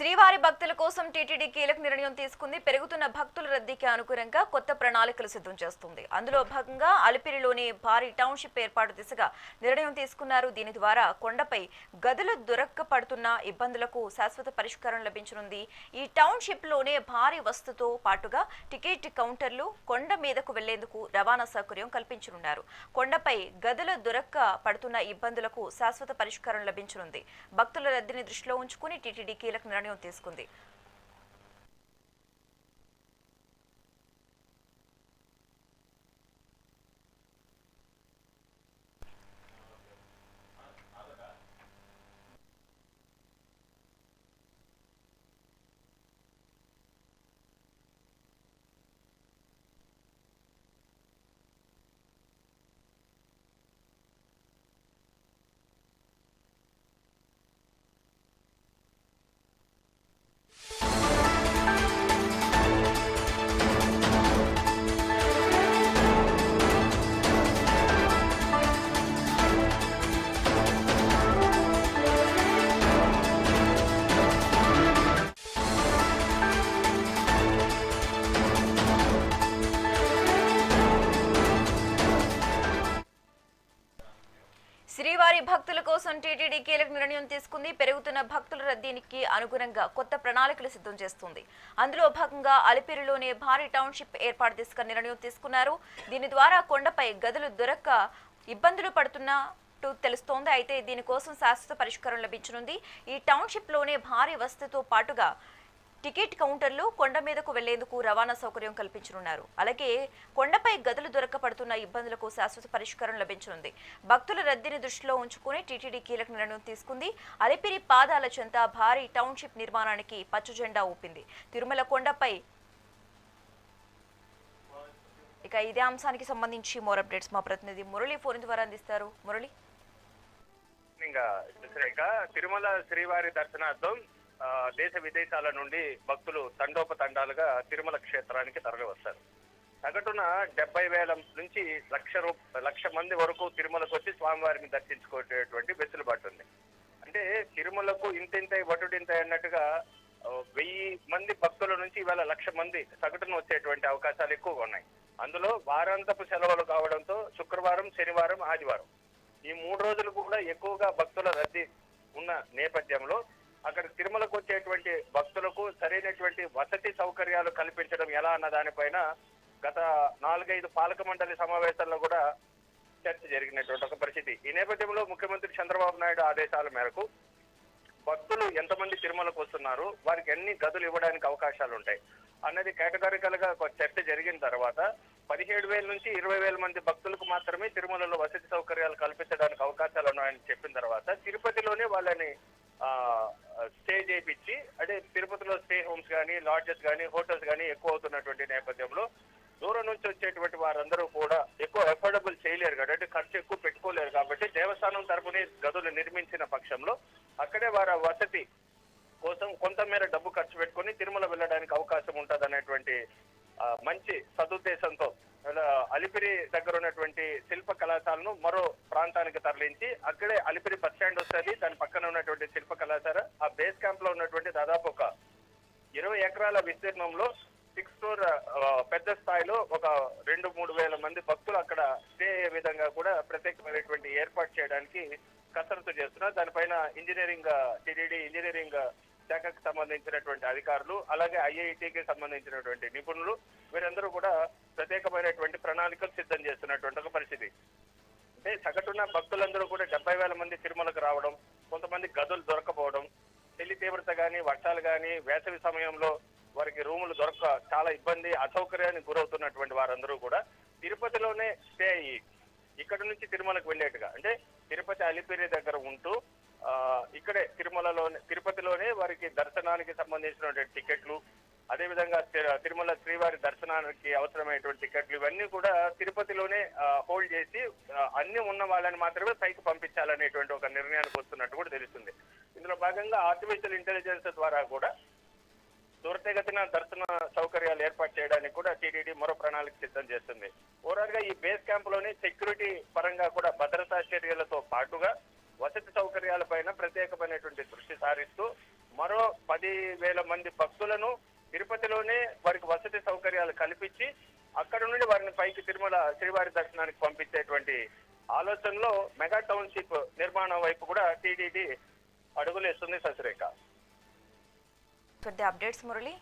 శ్రీవారి భక్తుల కోసం టీటీడీ కీలక నిర్ణయం తీసుకుంది. పెరుగుతున్న భక్తుల రద్దీకి అనుగుణంగా కొత్త ప్రణాళికలు సిద్ధం చేస్తుంది. అందులో భాగంగా అలిపిరిలోని భారీ టౌన్షిప్ ఏర్పాటు దిశగా నిర్ణయం తీసుకున్నారు. దీని ద్వారా కొండపై గదులు దొరక్క పడుతున్న ఇబ్బందులకు శాశ్వత పరిష్కారం లభించనుంది. ఈ టౌన్షిప్లోనే భారీ వస్తుతో పాటుగా టికెట్ కౌంటర్లు కొండ మీదకు వెళ్ళేందుకు రవాణా సౌకర్యం కల్పించనున్నారు. కొండపై గదులు దొరక్క పడుతున్న ఇబ్బందులకు శాశ్వత పరిష్కారం లభించనుంది. భక్తుల రద్దీని దృష్టిలో ఉంచుకుని టీటీడీ కీలక నిర్ణయం తీసుకుంది. శ్రీవారి భక్తుల కోసం టీటీడీ కీలక నిర్ణయం తీసుకుంది. పెరుగుతున్న భక్తుల రద్దీకి అనుగుణంగా కొత్త ప్రణాళికలు సిద్ధం చేస్తుంది. అందులో భాగంగా అలిపిరిలోనే భారీ టౌన్షిప్ ఏర్పాటు తీసుకున్న నిర్ణయం తీసుకున్నారు. దీని ద్వారా కొండపై గదులు దొరక్క ఇబ్బందులు పడుతున్నట్టు తెలుస్తోంది. అయితే దీనికోసం శాశ్వత పరిష్కారం లభించనుంది. ఈ టౌన్షిప్లోనే భారీ వసతితో పాటుగా టికెట్ కౌంటర్లు కొండ మీదకు వెళ్ళేందుకు రవాణా సౌకర్యం కల్పించనున్నారు. అలాగే కొండపై గదులు దొరకపడుతున్న ఇబ్బందులకు శాశ్వత పరిష్కారం లభించనుంది. భక్తుల రద్దీని దృష్టిలో ఉంచుకుని టీటీడీ కీలక నిర్ణయం తీసుకుంది. అలిపిరి పాదాల చెంత భారీ టౌన్షిప్ నిర్మాణానికి పచ్చ జెండా ఊపింది. తిరుమల కొండపై ఇక ఇదే అంశానికి సంబంధించి మోర్ అప్డేట్స్ మా ప్రతినిధి మురళి ఫోన్ ద్వారా అందిస్తారు. మురళి? తిరుమల శ్రీవారి దర్శనార్థం దేశ విదేశాల నుండి భక్తులు తండోపతండాలుగా తిరుమల క్షేత్రానికి తరలి వస్తారు సగటున డెబ్బై వేల నుంచి లక్ష రూ లక్ష మంది వరకు తిరుమలకు వచ్చి స్వామివారిని దర్శించుకునేటువంటి వెసులుబాటు ఉంది. అంటే తిరుమలకు ఇంతింతై ఇంత అన్నట్టుగా వెయ్యి మంది భక్తుల నుంచి ఇవాళ లక్ష మంది సగటున వచ్చేటువంటి అవకాశాలు ఎక్కువగా ఉన్నాయి. అందులో వారాంతపు సెలవులు కావడంతో శుక్రవారం శనివారం ఆదివారం ఈ మూడు రోజులు కూడా ఎక్కువగా భక్తుల రద్దీ ఉన్న నేపథ్యంలో అక్కడ తిరుమలకు వచ్చేటువంటి భక్తులకు సరైనటువంటి వసతి సౌకర్యాలు కల్పించడం ఎలా అన్న దానిపైన గత నాలుగైదు పాలక మండలి సమావేశాల్లో కూడా చర్చ జరిగినటువంటి ఒక పరిస్థితి. ఈ నేపథ్యంలో ముఖ్యమంత్రి చంద్రబాబు నాయుడు ఆదేశాల మేరకు భక్తులు ఎంతమంది తిరుమలకు వస్తున్నారు వారికి ఎన్ని గదులు ఇవ్వడానికి అవకాశాలు ఉంటాయి అన్నది కేటగారికల్గా ఒక చర్చ జరిగిన తర్వాత పదిహేడు వేల నుంచి ఇరవై వేల మంది భక్తులకు మాత్రమే తిరుమలలో వసతి సౌకర్యాలు కల్పించడానికి అవకాశాలు ఉన్నాయని చెప్పిన తర్వాత తిరుపతిలోనే వాళ్ళని స్టే చేయించి అంటే తిరుపతిలో స్టే హోమ్స్ కానీ లాడ్జెస్ కానీ హోటల్స్ కానీ ఎక్కువ అవుతున్నటువంటి నేపథ్యంలో దూరం నుంచి వచ్చేటువంటి వారందరూ కూడా ఎక్కువ అఫోర్డబుల్ చేయలేరు కాబట్టి అంటే ఖర్చు ఎక్కువ పెట్టుకోలేరు కాబట్టి దేవస్థానం తరపునే గదులు నిర్మించిన పక్షంలో అక్కడే వారి వసతి కోసం కొంతమేర డబ్బు ఖర్చు పెట్టుకుని తిరుమల వెళ్ళడానికి అవకాశం ఉంటుంది అనేటువంటి మంచి సదుద్దేశంతో అలిపిరి దగ్గర ఉన్నటువంటి శిల్ప కళాశాలను మరో ప్రాంతానికి తరలించి అక్కడే అలిపిరి బస్ వస్తుంది. దాని పక్కన ఉన్నటువంటి శిల్ప కళాశాల ఆ బేస్ క్యాంప్లో ఉన్నటువంటి దాదాపు ఒక ఇరవై ఎకరాల విస్తీర్ణంలో సిక్స్ ఫ్లోర్ పెద్ద స్థాయిలో ఒక రెండు మూడు వేల మంది భక్తులు అక్కడ స్టే అయ్యే విధంగా కూడా ప్రత్యేకమైనటువంటి ఏర్పాటు చేయడానికి కసరత్తు చేస్తున్నారు. దానిపైన ఇంజనీరింగ్ టిడిడి ఇంజనీరింగ్ శాఖకు సంబంధించినటువంటి అధికారులు అలాగే ఐఐటికి సంబంధించినటువంటి నిపుణులు వీరందరూ కూడా ప్రత్యేకమైనటువంటి ప్రణాళికలు సిద్ధం చేస్తున్నటువంటి ఒక పరిస్థితి. అంటే సగటున భక్తులందరూ కూడా డెబ్బై వేల మంది తిరుమలకు రావడం కొంతమంది గదులు దొరకపోవడం చలి తీవ్రత కానీ వర్షాలు కానీ వేసవి సమయంలో వారికి రూములు దొరక చాలా ఇబ్బంది అసౌకర్యానికి గురవుతున్నటువంటి వారందరూ కూడా తిరుపతిలోనే స్టే అయ్యి ఇక్కడ నుంచి తిరుమలకు వెళ్ళేట్టుగా. అంటే తిరుపతి అలిపిరి దగ్గర ఉంటూ ఇక్కడే తిరుమలలోనే తిరుపతిలోనే వారికి దర్శనానికి సంబంధించినటువంటి టికెట్లు అదేవిధంగా తిరుమల శ్రీవారి దర్శనానికి అవసరమైనటువంటి టికెట్లు ఇవన్నీ కూడా తిరుపతిలోనే హోల్డ్ చేసి అన్ని ఉన్న వాళ్ళని మాత్రమే పైకి పంపించాలనేటువంటి ఒక నిర్ణయానికి వస్తున్నట్టు కూడా తెలుస్తుంది. ఇందులో భాగంగా ఆర్టిఫిషియల్ ఇంటెలిజెన్స్ ద్వారా కూడా త్వరితగతిన దర్శన సౌకర్యాలు ఏర్పాటు చేయడానికి కూడా టీటీడీ మరో ప్రణాళిక సిద్ధం చేస్తుంది. ఓవరాల్గా ఈ బేస్ క్యాంప్లోనే సెక్యూరిటీ పరంగా కూడా భద్రతా చర్యలతో పాటుగా వసతి సౌకర్యాలపైన ప్రత్యేకమైనటువంటి దృష్టి సారిస్తూ మరో పది వేల మంది భక్తులను తిరుపతిలోనే వారికి వసతి సౌకర్యాలు కల్పించి అక్కడ నుండి వారిని పైకి తిరుమల శ్రీవారి దర్శనానికి పంపించేటువంటి ఆలోచనలో మెగా టౌన్షిప్ నిర్మాణం వైపు కూడా టీడీడీ అడుగులేస్తుంది శశిరేఖ ఫర్ అప్డేట్స్ మురళి?